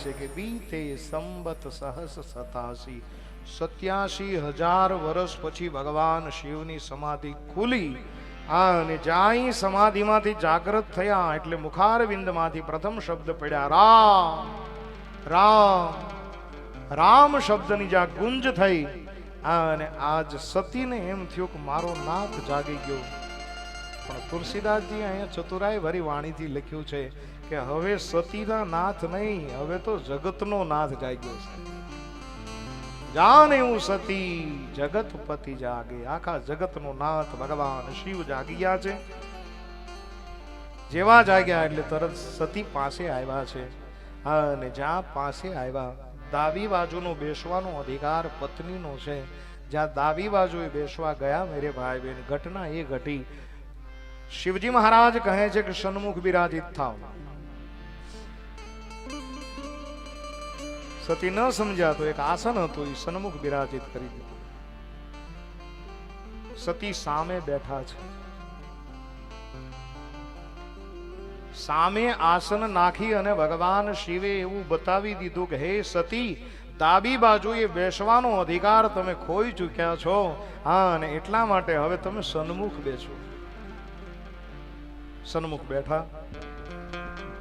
છે કે બીતે સંબત સહસ સતાસી. સત્યાસી હજાર વર્ષ પછી ભગવાન શિવની સમાધિ ખુલી. અને જાય સમાધિમાંથી જાગૃત થયા એટલે મુખારવિંદમાંથી પ્રથમ શબ્દ પડ્યા, રામ રામ. રામ શબ્દની જ્યાં ગુંજ થઈ અને આજ સતીને એમ થયું કે મારો નાથ જાગી ગયો. પણ તુલસીદાસજી અહીંયા ચતુરાય ભરી વાણીથી લખ્યું છે કે હવે સતીના નાથ નહીં, હવે તો જગતનો નાથ જાગ્યો છે. જાને હું સતી જગતપતિ જાગે. આખા જગતનો નાથ ભગવાન શિવ જાગી છે. જેવા જાગ્યા એટલે તરત સતી પાસે આવ્યા છે. અને જ્યાં પાસે આવ્યા, દાવી બાજુનો બેસવાનો અધિકાર પત્નીનો છે. જ્યાં દાવી બાજુએ બેસવા ગયા, મેરે ભાઈ બહેન ઘટના એ ઘટી શિવજી મહારાજ કહે છે કે સન્મુખ બિરાજિત થાવ. સતી ન સમજાતો એક આસન હતું એ સન્મુખ બિરાજિત કરી દીધું. સતી સામે બેઠા છે. સામે આસન નાખી અને ભગવાન શિવે એવું બતાવી દીધું કે, હે સતી, ડાબી બાજુએ બેસવાનો અધિકાર તમે ખોઈ ચૂક્યા છો. હા, અને એટલા માટે હવે તમે સન્મુખ બેસો. સન્મુખ બેઠા.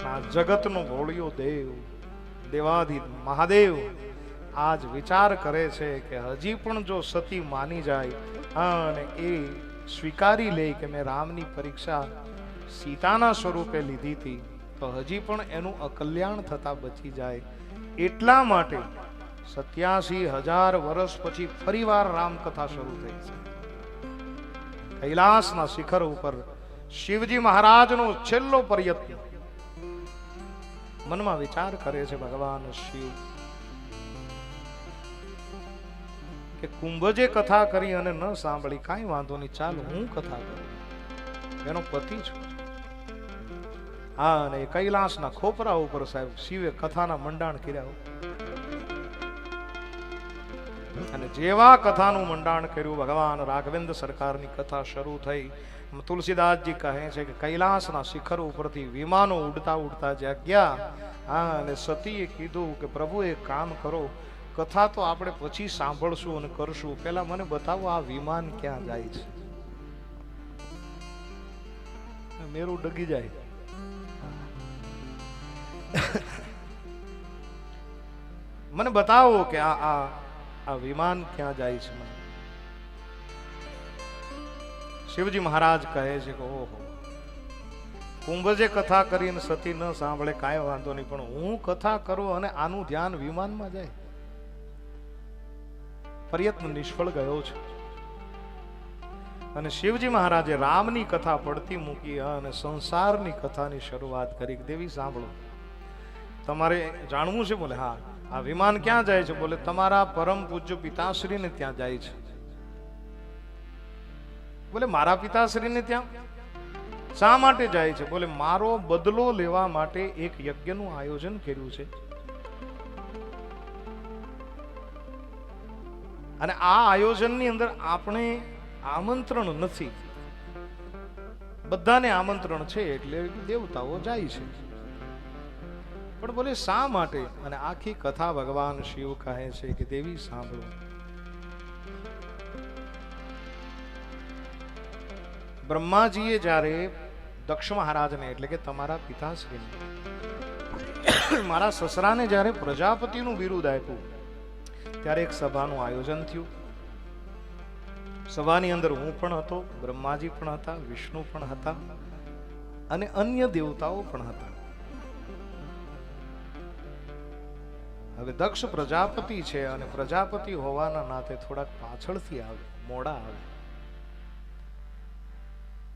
આ જગતનો ભોળિયો દેવ, દેવાધી, મહાદેવ આજ વિચાર કરે છે કે હજી પણ જો સતી માની જાય અને એ સ્વીકારી લે કે મેં રામની પરીક્ષા સીતાના સ્વરૂપે લીધી હતી, તો હજી પણ એનું અકલ્યાણ થતા બચી જાય. એટલા માટે સત્યાસી હજાર વર્ષ પછી ફરીવાર રામકથા શરૂ થઈ છે. કૈલાસના શિખર ઉપર શિવજી મહારાજનો છેલ્લો પ્રયત્ન. મનમાં વિચાર કરે છે ભગવાન શિવ કે કુંભજે કથા કરી અને ન સાંભળી કાંઈ વાંધો નહીં, ચાલ હું કથા કરું. એનો પતિ છું હા, અને કૈલાસના ખોપરા ઉપર સાહેબ શિવે કથાના મંડાણ કર્યા અને જેવા કથાનું મંડાણ કર્યું, ભગવાન રાઘવેન્દ્ર સરકારની કથા શરૂ થઈ. તુલસીદાસજી કહે છે કે કૈલાસના શિખર ઉપરથી વિમાનો ઉડતા ઉડતા જ્યાં ગયા હા, અને સતીએ કીધું કે પ્રભુ એ કામ કરો, કથા તો આપણે પછી સાંભળશું અને કરશું. પેલા મને બતાવો આ વિમાન ક્યાં જાય છે. મેરું ડગી જાય. મને બતાવો કે આ આ આ વિમાન ક્યાં જાય છે મને? શિવજી મહારાજ કહે છે કે ઓહો, કુંભજે કથા કરીને સતી ન સાંભળે, કાંઈ વાંધો નહીં, પણ હું કથા કરું અને આનું ધ્યાન વિમાનમાં જાય. પ્રયત્ન નિષ્ફળ ગયો છે. અને શિવજી મહારાજે રામની કથા પડતી મૂકી અને સંસારની કથાની શરૂઆત કરી દેવી, સાંભળો. તમારે જાણવું છે બોલે, હા આ વિમાન ક્યાં જાય છે? બોલે, તમારા પરમ પૂજ્ય પિતાશ્રીને ત્યાં જાય છે. બોલે, મારા પિતાશ્રીને ત્યાં? શા માટે જાય છે? બોલે, મારો બદલો લેવા માટે એક યજ્ઞનું આયોજન કર્યું છે. અને આ આયોજનની અંદર આપણે આમંત્રણ નથી. બધાને આમંત્રણ છે એટલે દેવતાઓ જાય છે. પણ બોલે, શા માટે? અને આખી કથા ભગવાન શિવ કહે છે કે, દેવી, સાંભળો. બ્રહ્માજીએ જ્યારે દક્ષ મહારાજને, એટલે કે તમારા પિતાશ્રીને, મારા સસરાને જ્યારે પ્રજાપતિનું બિરુદ આપ્યું, ત્યારે એક સભાનું આયોજન થયું. સભાની અંદર હું પણ હતો, બ્રહ્માજી પણ હતા, વિષ્ણુ પણ હતા, અને અન્ય દેવતાઓ પણ હતા. હવે દક્ષ પ્રજાપતિ છે અને પ્રજાપતિ હોવાના નાતે થોડાક પાછળથી આવે, મોડા આવે.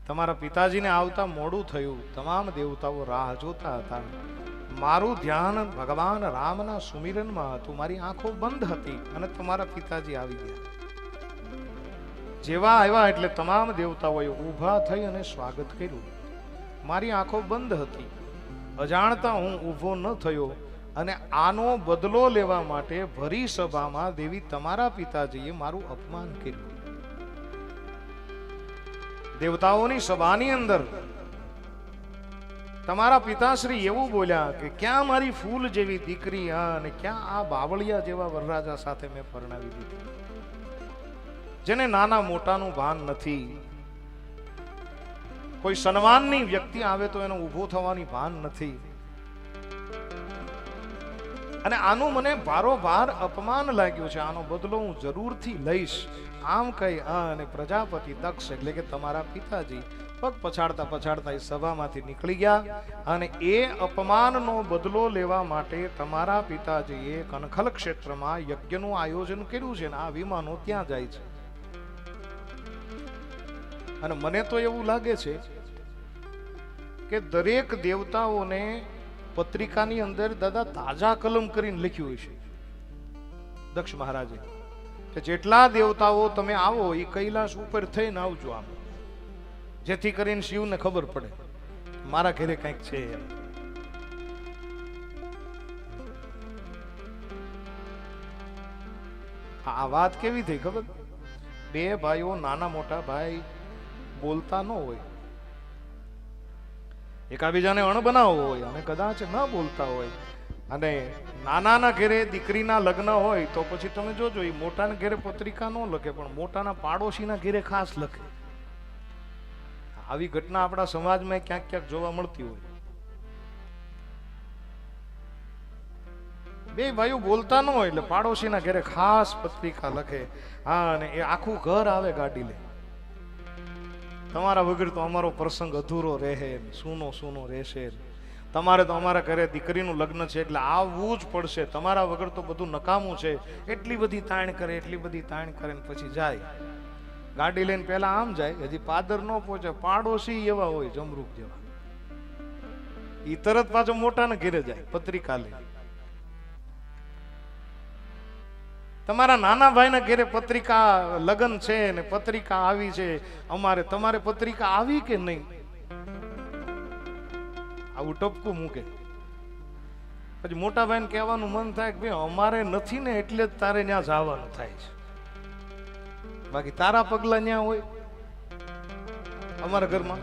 તમારા પિતાજીને આવતા મોડું થયું, તમામ દેવતાઓ રાહ જોતા હતા. મારું ધ્યાન ભગવાન રામના સુમિરનમાં હતું, મારી આંખો બંધ હતી અને તમારા પિતાજી આવી ગયા. જેવા આવ્યા એટલે તમામ દેવતાઓએ ઊભા થઈ અને સ્વાગત કર્યું. મારી આંખો બંધ હતી. અજાણતા હું ઊભો ન થયો અને આનો બદલો લેવા માટે ભરી સભામાં દેવી તમારા પિતાજીએ મારું અપમાન કર્યું. દેવતાઓની સભાની અંદર તમારા પિતાશ્રી એવું બોલ્યા કે ક્યાં મારી ફૂલ જેવી દીકરી અને ક્યાં આ બાવળિયા જેવા વરરાજા સાથે મેં પરણાવી દીધી. જેને નાના મોટાનું ભાન નથી. કોઈ સન્માનની વ્યક્તિ આવે તો એનો ઊભો થવાની ભાન નથી. અને આનું મને ભારોભાર અપમાન લાગ્યું છે. આનો બદલો હું જરૂરથી લઈશ. આમ કહી અને પ્રજાપતિ દક્ષ એટલે કે તમારા પિતાજી પગ પછાડતા પછાડતા એ સભામાંથી નીકળી ગયા અને એ અપમાનનો બદલો લેવા માટે તમારા પિતાજીએ કનખલ ક્ષેત્રમાં યજ્ઞનું આયોજન કર્યું છે ને આ વિમાનો ત્યાં જાય છે. અને મને તો એવું લાગે છે કે દરેક દેવતાઓને પત્રિકાની અંદર દાદા તાજા કલમ કરીને લખ્યું હશે દક્ષ મહારાજે કે જેટલા દેવતાઓ તમે આવો એ કૈલાસ ઉપર થઈને આવજો આમ. જેથી કરીને શિવને ખબર પડે. મારા ઘરે કંઈક છે એમ. આ વાત કેવી થઈ ખબર? બે ભાઈઓ, નાના મોટા ભાઈ બોલતા ન હોય. એકાબીજાને અણબનાવો હોય અને કદાચ ન બોલતા હોય. અને નાનાના ઘરે દીકરીના લગ્ન હોય તો પછી તમે જોજો, એ મોટાના ઘરે પત્રિકા ન લખે, પણ મોટાના પાડોશીના ઘેરે ખાસ લખે. આવી ઘટના આપણા સમાજમાં ક્યાંક ક્યાંક જોવા મળતી હોય. બે ભાઈઓ બોલતા ન હોય એટલે પાડોશીના ઘેરે ખાસ પત્રિકા લખે. હા, અને એ આખું ઘર આવે ગાડી લે તમારા વગર તો અમારો પ્રસંગ અધૂરો રહે સૂનો સૂનો રહેશે તમારે તો અમારા ઘરે દીકરીનું લગ્ન છે એટલે આવવું જ પડશે. તમારા વગર તો બધું નકામું છે. એટલી બધી તાણ કરે, એટલી બધી તાણ કરે ને પછી જાય. ગાડી લઈને પહેલા આમ જાય, હજી પાદર ન પહોંચે, પાડોશી એવા હોય જમરૂપ જેવા. એ તરત પાછો મોટાને ઘેરે જાય પત્રિકા લઈ તમારા નાના ભાઈના ઘેરે પત્રિકા લગ્ન છે ને પત્રિકા આવી છે, અમારે તમારે પત્રિકા આવી કે નહીં? આવું ટપકું મૂકે. પછી મોટા ભાઈને કહેવાનું મન થાય કે ભાઈ, અમારે નથી ને એટલે જ તારે ત્યાં જવાનું થાય છે. બાકી તારા પગલા ત્યાં હોય, અમારા ઘરમાં.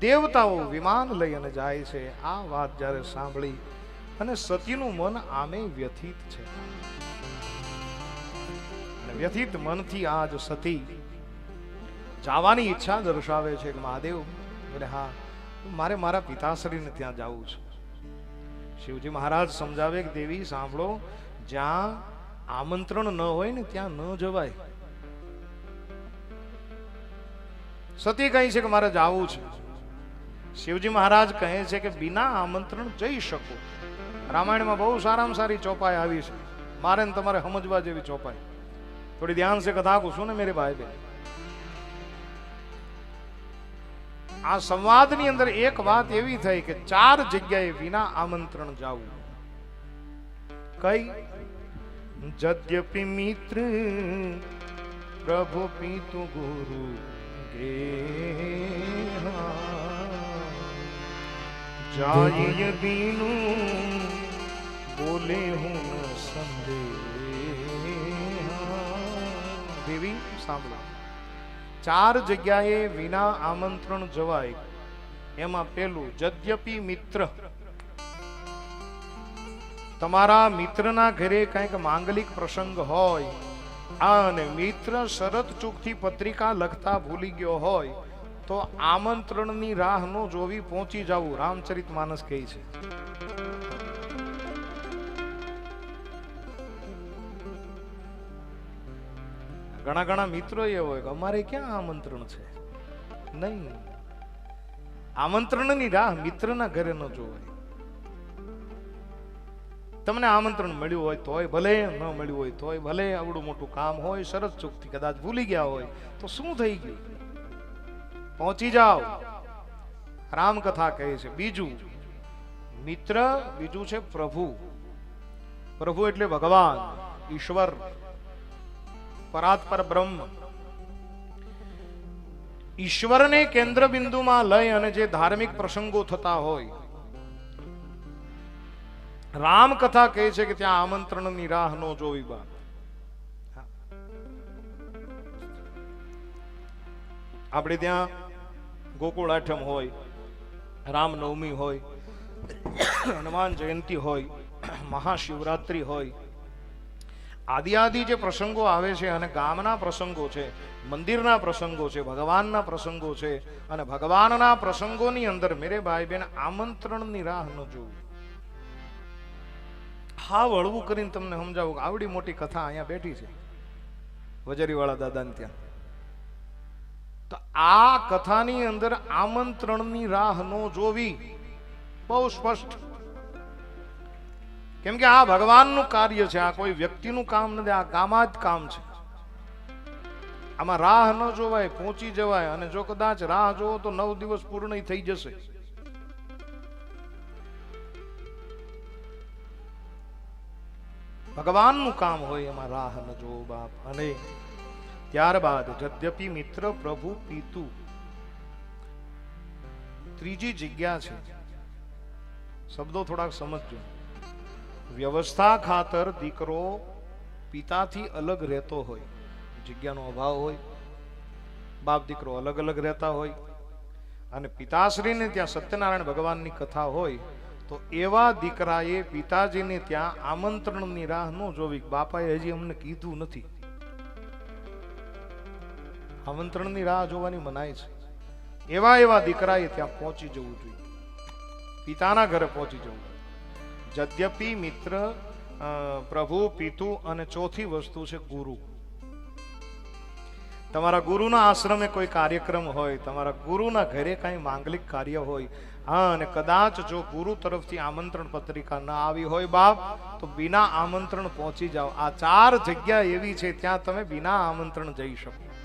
દેવતાઓ વિમાન લઈ અને જાય છે. આ વાત જ્યારે સાંભળી અને સતીનું મન આમે વ્યથિત છે. વ્યથિત મનથી આજ સતી જવાની ઈચ્છા દર્શાવે છે કે મહાદેવ, બોલે, હા મારે મારા પિતાશ્રીને ત્યાં જવું છે. શિવજી મહારાજ સમજાવે કે, દેવી, સાંભળો, જ્યાં આમંત્રણ ન હોય ને ત્યાં ન જવાય. સતી કહે છે કે, મારે જવું છે. શિવજી મહારાજ કહે છે કે, બિના આમંત્રણ જઈ શકો. રામાયણમાં બહુ સારામાં સારી ચોપાઈ આવી છે. મારે ને તમારે સમજવા જેવી ચોપાઈ. થોડી ધ્યાન સે કથા છું ને મેરે ભાઈ બેન? આ સંવાદની અંદર એક વાત એવી થઈ કે ચાર જગ્યાએ વિના આમંત્રણ જાવું. કઈ? જદ્યપિ મિત્ર, પ્રભુ પિતુ ગુરુ જાય બીનું બોલે હું સંદે દેવી સાંભળો ચાર જગ્યાએ વિના આમંત્રણ જવાય એમાં પેલું જદ્યપી મિત્ર તમારા મિત્રના ઘરે કંઈક માંગલિક પ્રસંગ હોય અને મિત્ર શરત ચૂકથી પત્રિકા લખતા ભૂલી ગયો હોય, તો આમંત્રણની રાહ નો જોવી પહોંચી જવું રામચરિત માનસ કહે છે. ઘણા ઘણા મિત્રો એ હોય કે અમારે ક્યાં આમંત્રણ છે? નહીં. આમંત્રણની રાહ મિત્રના ઘરે ન જોવાય. તમને આમંત્રણ મળ્યું હોય તોય ભલે, ન મળ્યું હોય તોય ભલે, આવડું મોટું કામ હોય, સરસ ચૂકથી કદાચ ભૂલી ગયા હોય, તો શું થઈ ગયું? પહોંચી જાઓ. રામકથા કહે છે, બીજું, મિત્ર, બીજું છે પ્રભુ. પ્રભુ એટલે ભગવાન, ઈશ્વર. પરાત્પર બ્રહ્મ ઈશ્વરને કેન્દ્ર બિંદુમાં લઈ અને જે ધાર્મિક પ્રસંગો થતા હોય, રામકથા કહે છે કે ત્યાં આમંત્રણની રાહ નો જોવી બા આપણે ત્યાં ગોકુળ આઠમ હોય, રામનવમી હોય, હનુમાન જયંતિ હોય, મહાશિવરાત્રિ હોય આદિ જે પ્રસંગો આવે છે અને ગામના પ્રસંગો છે, મંદિરના પ્રસંગો છે, ભગવાનના પ્રસંગો છે અને ભગવાનના પ્રસંગોની અંદર મેરે ભાઈ બેન આમંત્રણની રાહ ન જોવી હા વળવું કરીને તમને સમજાવું આવડી મોટી કથા અહીંયા બેઠી છે, વજરીવાળા દાદાને ત્યાં. તો આ કથાની અંદર આમંત્રણની રાહ ન જોવી બહુ સ્પષ્ટ. કેમ કે આ ભગવાનનું કાર્ય છે, આ કોઈ વ્યક્તિનું કામ નથી, આ ગામા જ કામ છે. આમાં રાહ ન જોવાય, પહોંચી જવાય, અને જો કદાચ રાહ જોવો તો નવ દિવસ પૂર્ણ થઈ જશે. ભગવાનનું કામ હોય, એમાં રાહ ન જોવો બાપ, અને ત્યારબાદ જદ્યપી મિત્ર પ્રભુ પીતુ. ત્રીજી જગ્યા છે. શબ્દો થોડાક સમજજો. વ્યવસ્થા ખાતર દીકરો પિતાથી અલગ રહેતો હોય. જગ્યાનો અભાવ હોય. બાપ દીકરો અલગ અલગ રહેતા હોય. અને પિતાશ્રીને ત્યાં સત્યનારાયણ ભગવાનની કથા હોય, તો એવા દીકરાએ પિતાજીને ત્યાં આમંત્રણની રાહ ન જોવી બાપાએ હજી અમને કીધું નથી. આમંત્રણની રાહ જોવાની મનાય છે. એવા એવા દીકરાએ ત્યાં પહોંચી જવું જોઈએ. પિતાના ઘરે પહોંચી જવું જદ્યપી મિત્ર પ્રભુ પિતુ અને ચોથી વસ્તુ છે ગુરુ તમારા ગુરુના આશ્રમે કોઈ કાર્યક્રમ હોય તમારા ગુરુના ઘરે કાંઈ માંગલિક કાર્ય હોય હા અને કદાચ જો ગુરુ તરફથી આમંત્રણ પત્રિકા ન આવી હોય બાપ તો બિના આમંત્રણ પહોંચી જાઓ આ ચાર જગ્યા એવી છે ત્યાં તમે બિના આમંત્રણ જઈ શકો